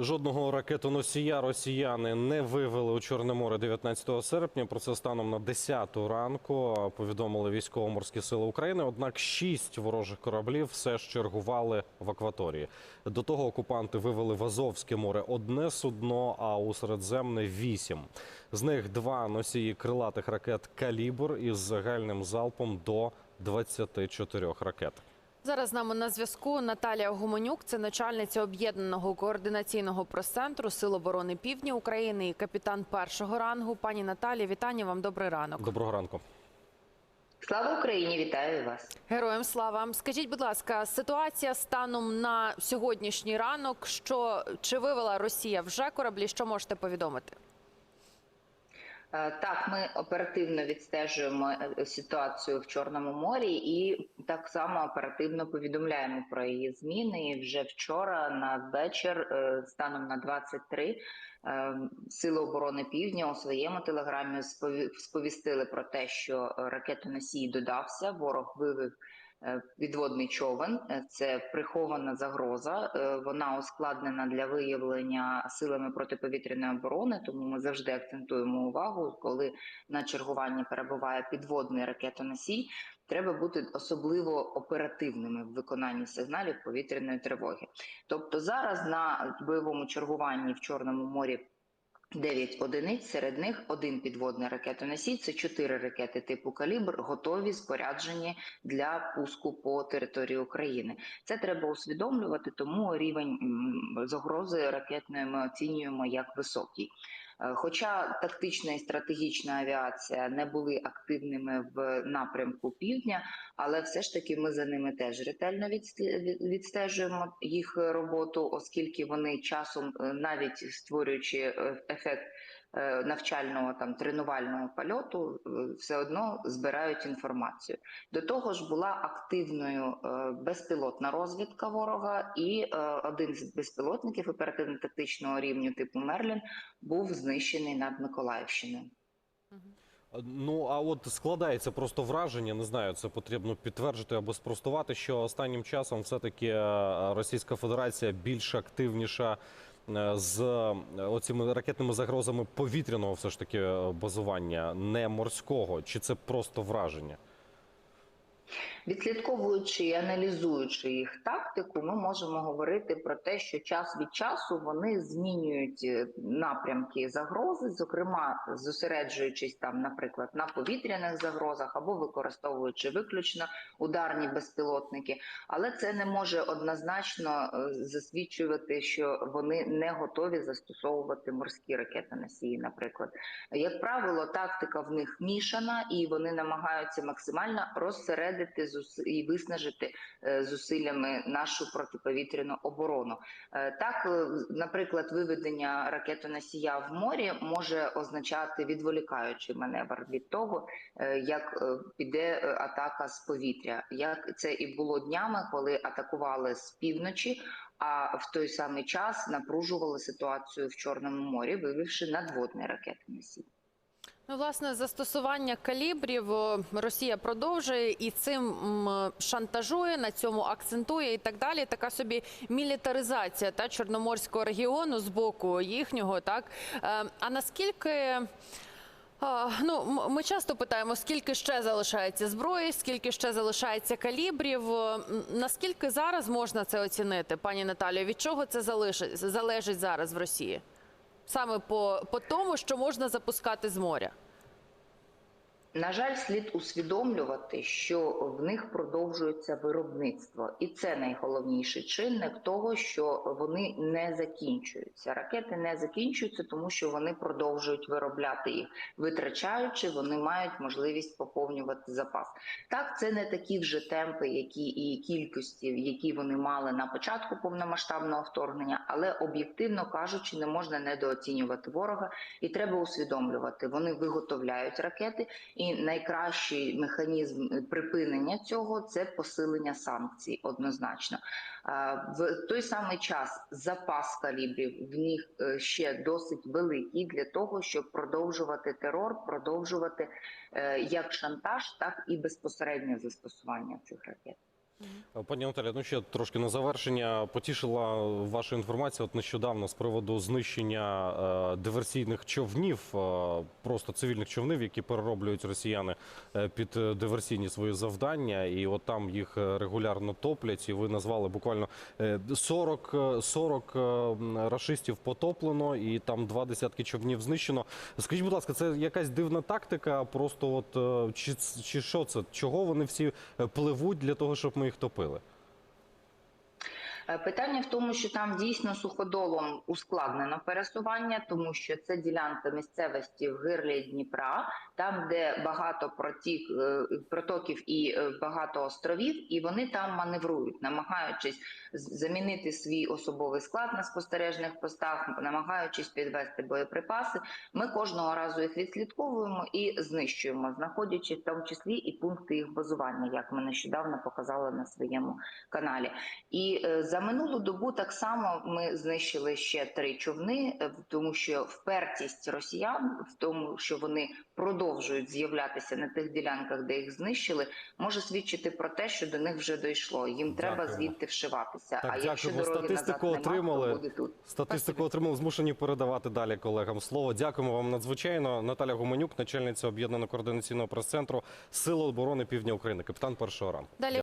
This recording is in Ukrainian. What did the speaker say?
Жодного ракетоносія росіяни не вивели у Чорне море 19 серпня. Про це станом на 10 ранку повідомили військово-морські сили України. Однак шість ворожих кораблів все ж чергували в акваторії. До того окупанти вивели в Азовське море одне судно, а у Середземне вісім. З них два носії крилатих ракет Калібр із загальним залпом до 24 ракет. Зараз з нами на зв'язку Наталія Гуменюк, це начальниця об'єднаного координаційного прес-центру Сил оборони Півдня України і капітан першого рангу. Пані Наталі, вітання вам. Добрий ранок. Доброго ранку. Слава Україні! Вітаю вас. Героям слава. Скажіть, будь ласка, ситуація станом на сьогоднішній ранок. Що чи вивела Росія вже кораблі? Що можете повідомити? Е, Так, ми оперативно відстежуємо е, ситуацію в Чорному морі і так само оперативно повідомляємо про її зміни. І вже вчора на вечір, е, станом на 23, е, Сили оборони Півдня у своєму телеграмі спові- сповістили про те, що ракетоносій додався. Ворог вивів е, підводний човен. Е, Це прихована загроза. Е, Вона ускладнена для виявлення силами протиповітряної оборони. Тому ми завжди акцентуємо увагу, коли на чергуванні перебуває підводний ракетоносій. Треба бути особливо оперативними в виконанні сигналів повітряної тривоги. Тобто зараз на бойовому чергуванні в Чорному морі 9 одиниць, серед них один підводний ракетоносій. Це чотири ракети типу калібр, готові споряджені для пуску по території України. Це треба усвідомлювати, тому рівень загрози ракетної ми оцінюємо як високий. Е, Хоча тактична і стратегічна авіація не були активними в напрямку півдня, але все ж таки ми за ними теж ретельно відсте- відстежуємо їх роботу, оскільки вони часом, е, навіть створюючи е, ефект навчального там тренувального польоту, е, все одно збирають інформацію. До того ж, була активною е, безпілотна розвідка ворога, і е, один з безпілотників оперативно-тактичного рівню типу Мерлін був знищений над Миколаївщиною. Ну а от складається просто враження, не знаю, це потрібно підтвердити або спростувати, що останнім часом все-таки е, Російська Федерація більш активніша е, з оціми оцими ракетними загрозами повітряного все ж таки е, базування, не морського. Чи це просто враження? Відслідковуючи і аналізуючи їх тактику, ми можемо говорити про те, що час від часу вони змінюють е, напрямки загрози, зокрема зосереджуючись там, наприклад, на повітряних загрозах або використовуючи виключно ударні безпілотники. Але це не може однозначно е, засвідчувати, що вони не готові застосовувати морські ракетоносії. Наприклад, як правило, тактика в них мішана, і вони намагаються максимально розсередити зус- і виснажити е, зусиллями нашу протиповітряну оборону. Е, Так, е, наприклад, виведення ракетоносія в морі може означати відволікаючий маневр від того, як піде атака з повітря. Як це і було днями, коли атакували з півночі, а в той самий час напружували ситуацію в Чорному морі, вивівши надводний ракетоносій. Ну, власне, застосування калібрів Росія продовжує і цим шантажує, на цьому акцентує і так далі. Така собі мілітаризація та чорноморського регіону з боку їхнього. Так Е, а наскільки. Ну, ми часто питаємо, скільки ще залишається зброї, скільки ще залишається калібрів. Наскільки зараз можна це оцінити, пані Наталію? Від чого це залежить зараз в Росії? Саме по, по тому, що можна запускати з моря. На жаль, слід усвідомлювати, що в них продовжується виробництво, і це найголовніший чинник того, що вони не закінчуються. Ракети не закінчуються, тому що вони продовжують виробляти їх, витрачаючи, вони мають можливість поповнювати запас. Так, це не такі вже темпи, які і кількості, які вони мали на початку повномасштабного вторгнення, але об'єктивно кажучи, не можна недооцінювати ворога, і треба усвідомлювати, вони виготовляють ракети. І найкращий механізм припинення цього це посилення санкцій однозначно. В той самий час запас калібрів в них е, ще досить великий для того, щоб продовжувати терор, продовжувати е, як шантаж, так і безпосереднє застосування цих ракет. Пані Наталя, ну ще трошки на завершення потішила ваша інформація. От нещодавно з приводу знищення е, диверсійних човнів, е, просто цивільних човнів, які перероблюють росіяни е, під е, диверсійні свої завдання, і от там їх е, регулярно топлять. І ви назвали буквально е, 40, е, 40 е, рашистів потоплено, і там два десятки човнів знищено. Скажіть, будь ласка, це якась дивна тактика? Просто от е, чи, чи що це? Чого вони всі е, пливуть для того, щоб ми їх топили? Е, Питання в тому, що там дійсно суходолом ускладнено пересування, тому що це ділянка місцевості в гирлі Дніпра, там, де багато протік, е, протоків і е, багато островів, і вони там маневрують, намагаючись замінити свій особовий склад на спостережних постах, намагаючись підвести боєприпаси. Ми кожного разу їх відслідковуємо і знищуємо, знаходячи в тому числі і пункти їх базування, як ми нещодавно показали на своєму каналі. І е, за минулу добу так само ми знищили ще три човни, е, тому що впертість росіян в тому, що вони продовжують з'являтися на тих ділянках, де їх знищили, може свідчити про те, що до них вже дійшло. Їм треба звідти вшиватися. Так, а якщо дякуємо. дороги Статистику назад нема, отримали. то буде тут. Статистику отримали, змушені передавати далі колегам слово. Дякуємо вам надзвичайно. Наталя Гуменюк, начальниця об'єднаного координаційного прес-центру Сили оборони Півдня України, капітан першого ранку. Далі